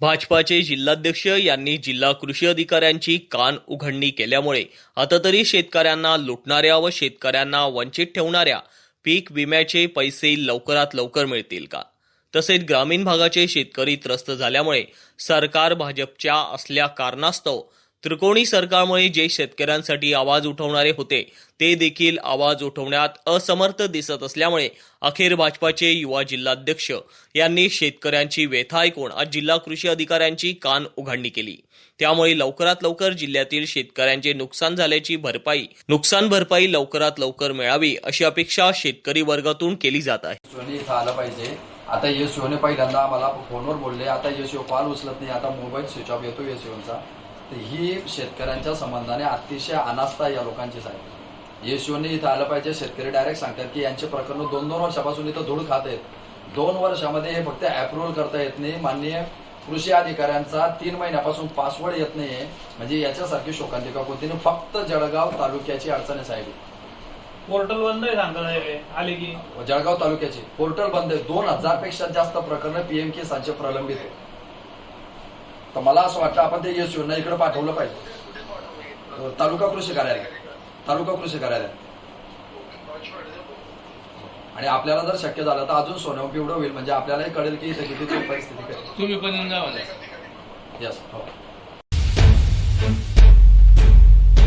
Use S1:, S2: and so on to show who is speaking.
S1: भाजपाचे जिल्हाध्यक्ष यांनी जिल्हा कृषी अधिकाऱ्यांची कान उघडणी केल्यामुळे आता तरी शेतकऱ्यांना लुटणाऱ्या व शेतकऱ्यांना वंचित ठेवणाऱ्या पीक विम्याचे पैसे लवकरात लवकर मिळतील का? तसेच ग्रामीण भागाचे शेतकरी त्रस्त झाल्यामुळे सरकार भाजपच्या असल्या कारणास्तव त्रिकोणी सरकारमुळे जे शेतकऱ्यांसाठी आवाज उठवणारे होते ते देखील आवाज उठवण्यात असमर्थ दिसत असल्यामुळे अखेर भाजपाचे युवा जिल्हाध्यक्ष यांनी शेतकऱ्यांची व्यथा ऐकून आज जिल्हा कृषी अधिकाऱ्यांची कान उघडणी केली. त्यामुळे लवकरात लवकर जिल्ह्यातील शेतकऱ्यांचे नुकसान झाल्याची भरपाई नुकसान भरपाई लवकरात लवकर मिळावी अशी अपेक्षा शेतकरी वर्गातून केली जात आहे.
S2: सोने पाहिजे. आता पहिल्यांदा आम्हाला फोनवर बोलले. आता यशो कॉल उचलत नाही. आता मोबाईल स्विच ऑफ येतो यश ही शेतकऱ्यांच्या संबंधाने अतिशय अनास्था या लोकांचीच आहे यशोने इथं आलं पाहिजे शेतकरी डायरेक्ट सांगतात की यांचे प्रकरण दोन दोन वर्षापासून इथं धूळ खात आहेत. दोन वर्षामध्ये हे फक्त अप्रुव्हल करता येत नाही. माननीय कृषी अधिकाऱ्यांचा तीन महिन्यापासून पासवर्ड येत नाहीये. म्हणजे याच्यासारखी शोकांतिका कोणती. फक्त जळगाव तालुक्याची अडचण आहे साहेब.
S3: पोर्टल बंद आहे सांगता आले की?
S2: जळगाव तालुक्याची. पोर्टल बंद आहे. दोन हजारपेक्षा जास्त प्रकरण पीएम केसांचे प्रलंबित आहे तर मला असं वाटतं आपण ते यश योजना इकडे पाठवलं पाहिजे. तालुका कृषी कार्यालय. तालुका कृषी कार्यालय. आणि आपल्याला जर शक्य झालं तर अजून सोनं पिवळं होईल. म्हणजे आपल्यालाही कळेल की इथे किती परिस्थिती
S3: तुम्ही पण येऊन जा मला
S2: येस हो.